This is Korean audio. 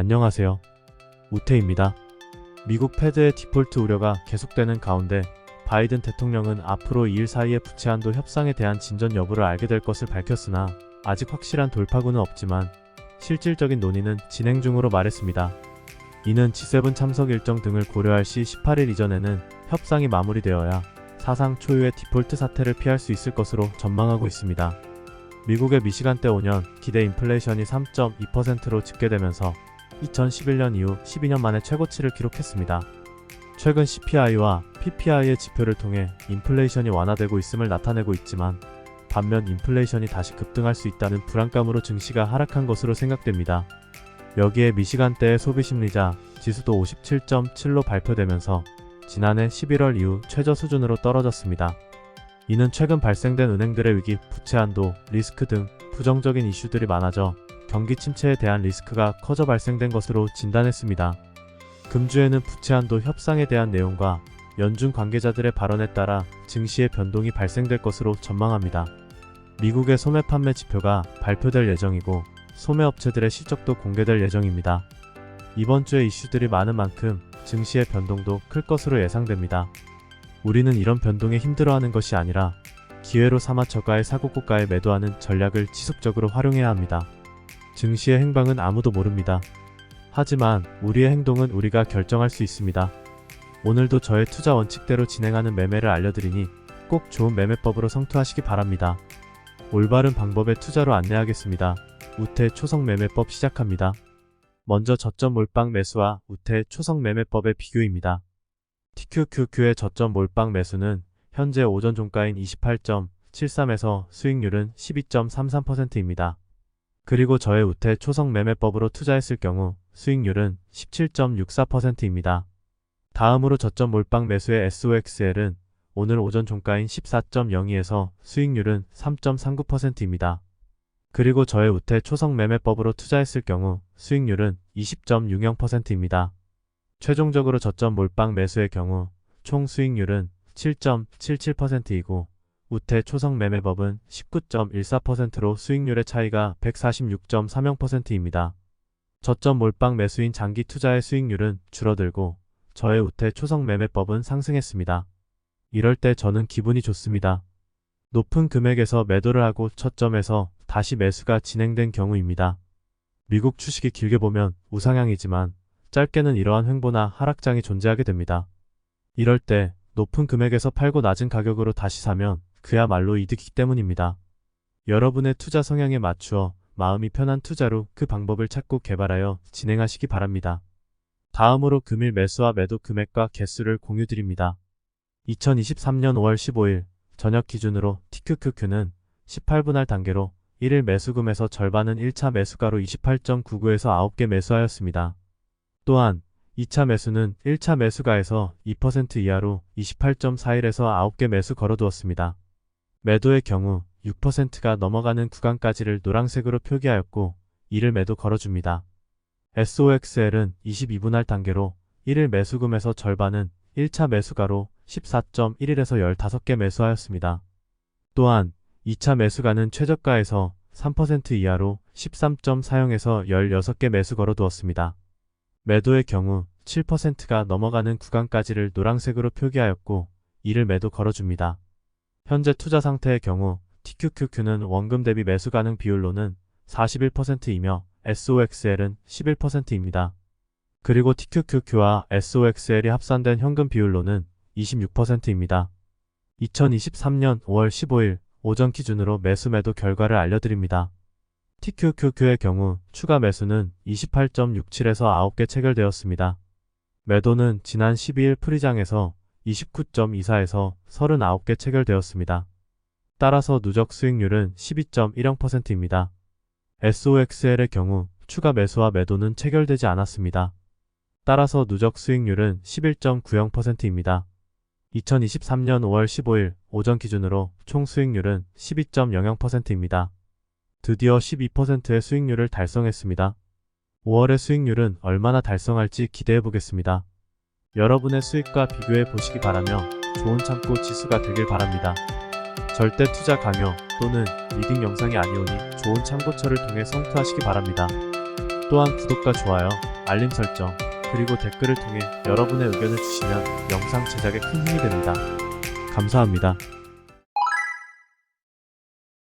안녕하세요. 우태입니다. 미국 패드의 디폴트 우려가 계속되는 가운데 바이든 대통령은 앞으로 2일 사이에 부채 한도 협상에 대한 진전 여부를 알게 될 것을 밝혔으나 아직 확실한 돌파구는 없지만 실질적인 논의는 진행 중으로 말했습니다. 이는 G7 참석 일정 등을 고려할 시 18일 이전에는 협상이 마무리되어야 사상 초유의 디폴트 사태를 피할 수 있을 것으로 전망하고 있습니다. 미국의 미시간대 5년 기대 인플레이션이 3.2%로 집계되면서 2011년 이후 12년 만에 최고치를 기록했습니다. 최근 CPI와 PPI의 지표를 통해 인플레이션이 완화되고 있음을 나타내고 있지만 반면 인플레이션이 다시 급등할 수 있다는 불안감으로 증시가 하락한 것으로 생각됩니다. 여기에 미시간대의 소비심리자 지수도 57.7로 발표되면서 지난해 11월 이후 최저 수준으로 떨어졌습니다. 이는 최근 발생된 은행들의 위기, 부채 한도, 리스크 등 부정적인 이슈들이 많아져 경기 침체에 대한 리스크가 커져 발생된 것으로 진단했습니다. 금주에는 부채 한도 협상에 대한 내용과 연준 관계자들의 발언에 따라 증시의 변동이 발생될 것으로 전망합니다. 미국의 소매 판매 지표가 발표될 예정이고 소매 업체들의 실적도 공개될 예정입니다. 이번 주에 이슈들이 많은 만큼 증시의 변동도 클 것으로 예상됩니다. 우리는 이런 변동에 힘들어하는 것이 아니라 기회로 삼아 저가의 사고 고가에 매도하는 전략을 지속적으로 활용해야 합니다. 증시의 행방은 아무도 모릅니다. 하지만 우리의 행동은 우리가 결정할 수 있습니다. 오늘도 저의 투자 원칙대로 진행하는 매매를 알려드리니 꼭 좋은 매매법으로 성투하시기 바랍니다. 올바른 방법의 투자로 안내하겠습니다. 우태 초성 매매법 시작합니다. 먼저 저점 몰빵 매수와 우태 초성 매매법의 비교입니다. TQQQ의 저점 몰빵 매수는 현재 오전 종가인 28.73에서 수익률은 12.33%입니다. 그리고 저의 우태 초성 매매법으로 투자했을 경우 수익률은 17.64%입니다. 다음으로 저점 몰빵 매수의 SOXL은 오늘 오전 종가인 14.02에서 수익률은 3.39%입니다. 그리고 저의 우태 초성 매매법으로 투자했을 경우 수익률은 20.60%입니다. 최종적으로 저점 몰빵 매수의 경우 총 수익률은 7.77%이고 우태 초성 매매법은 19.14%로 수익률의 차이가 146.30%입니다. 저점 몰빵 매수인 장기 투자의 수익률은 줄어들고 저의 우태 초성 매매법은 상승했습니다. 이럴 때 저는 기분이 좋습니다. 높은 금액에서 매도를 하고 첫 점에서 다시 매수가 진행된 경우입니다. 미국 주식이 길게 보면 우상향이지만 짧게는 이러한 횡보나 하락장이 존재하게 됩니다. 이럴 때 높은 금액에서 팔고 낮은 가격으로 다시 사면 그야말로 이득이기 때문입니다. 여러분의 투자 성향에 맞추어 마음이 편한 투자로 그 방법을 찾고 개발하여 진행하시기 바랍니다. 다음으로 금일 매수와 매도 금액과 개수를 공유드립니다. 2023년 5월 15일 저녁 기준으로 TQQQ는 18분할 단계로 1일 매수금에서 절반은 1차 매수가로 28.99에서 9개 매수하였습니다. 또한 2차 매수는 1차 매수가에서 2% 이하로 28.41에서 9개 매수 걸어두었습니다. 매도의 경우 6%가 넘어가는 구간까지를 노란색으로 표기하였고 이를 매도 걸어줍니다. SOXL은 22분할 단계로 1일 매수금에서 절반은 1차 매수가로 14.11에서 15개 매수하였습니다. 또한 2차 매수가는 최저가에서 3% 이하로 13.40에서 16개 매수 걸어 두었습니다. 매도의 경우 7%가 넘어가는 구간까지를 노란색으로 표기하였고 이를 매도 걸어줍니다. 현재 투자 상태의 경우 TQQQ는 원금 대비 매수 가능 비율로는 41%이며 SOXL은 11%입니다. 그리고 TQQQ와 SOXL이 합산된 현금 비율로는 26%입니다. 2023년 5월 15일 오전 기준으로 매수 매도 결과를 알려드립니다. TQQQ의 경우 추가 매수는 28.67에서 9개 체결되었습니다. 매도는 지난 12일 프리장에서 29.24에서 39개 체결되었습니다. 따라서 누적 수익률은 12.10%입니다. SOXL의 경우 추가 매수와 매도는 체결되지 않았습니다. 따라서 누적 수익률은 11.90%입니다. 2023년 5월 15일 오전 기준으로 총 수익률은 12.00%입니다. 드디어 12%의 수익률을 달성했습니다. 5월의 수익률은 얼마나 달성할지 기대해 보겠습니다. 여러분의 수익과 비교해 보시기 바라며 좋은 참고 지수가 되길 바랍니다. 절대 투자 강요 또는 리딩 영상이 아니오니 좋은 참고처를 통해 성투하시기 바랍니다. 또한 구독과 좋아요, 알림 설정, 그리고 댓글을 통해 여러분의 의견을 주시면 영상 제작에 큰 힘이 됩니다. 감사합니다.